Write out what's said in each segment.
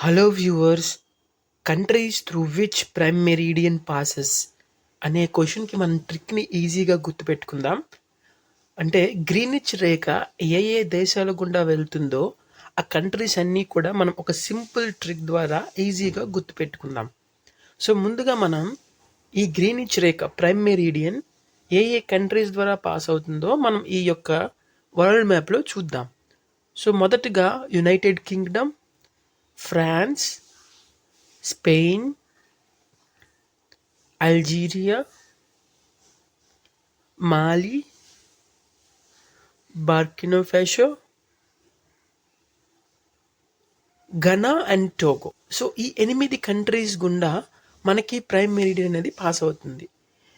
Hello viewers countries through which prime meridian passes అనే క్వశ్చన్కి మనం ట్రిక్ని ఈజీగా గుర్తుపెట్టుకుందాం. అంటే గ్రీనిచ్ రేఖ ఏ ఏ దేశాల గుండా వెళ్తుందో ఆ కంట్రీస్ అన్నీ కూడా మనం ఒక సింపుల్ ట్రిక్ ద్వారా ఈజీగా గుర్తుపెట్టుకుందాం. సో ముందుగా మనం ఈ గ్రీనిచ్ రేఖ ప్రైమ్ మెరీడియన్ ఏ ఏ కంట్రీస్ ద్వారా పాస్ అవుతుందో మనం ఈ యొక్క వరల్డ్ మ్యాప్లో చూద్దాం. సో మొదటగా United Kingdom France Spain Algeria Mali Burkina Faso Ghana and Togo. So ఈ ఎనిమిది కంట్రీస్ గుండా మనకి ప్రైమ్ మెరిడియన్ అనేది పాస్ అవుతుంది.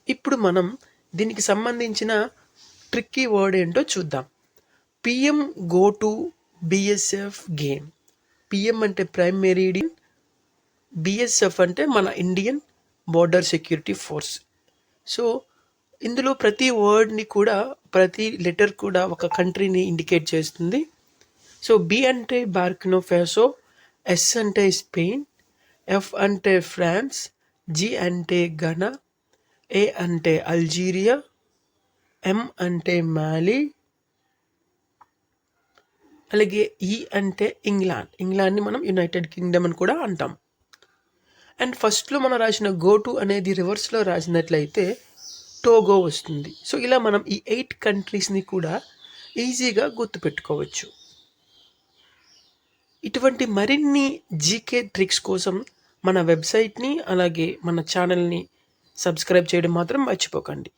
ఇప్పుడు మనం దీనికి సంబంధించిన ట్రిక్కీ వర్డ్ ఏంటో చూద్దాం. PM go to BSF game. PM అంటే ప్రైమ్ మెరీడియన్ బిఎస్ఎఫ్ అంటే మన Indian border security force so ఇందులో ప్రతి వర్డ్ని కూడా ప్రతి లెటర్ కూడా ఒక కంట్రీని ఇండికేట్ చేస్తుంది. సో బి అంటే బార్కినోఫాసో ఎస్ అంటే స్పెయిన్ ఎఫ్ అంటే ఫ్రాన్స్ జి అంటే ఘనా ఏ అంటే అల్జీరియా ఎం అంటే మాలి అలాగే ఈ అంటే ఇంగ్లాండ్. ఇంగ్లాండ్ని మనం యునైటెడ్ కింగ్డమ్ అని కూడా అంటాం. అండ్ ఫస్ట్లో మనం రాసిన గోటు అనేది రివర్స్లో రాసినట్లయితే టోగో వస్తుంది. సో ఇలా మనం ఈ ఎయిట్ కంట్రీస్ని కూడా ఈజీగా గుర్తుపెట్టుకోవచ్చు. ఇటువంటి మరిన్ని జీకే ట్రిక్స్ కోసం మన వెబ్సైట్ని అలాగే మన ఛానల్ని సబ్స్క్రైబ్ చేయడం మాత్రం మర్చిపోకండి.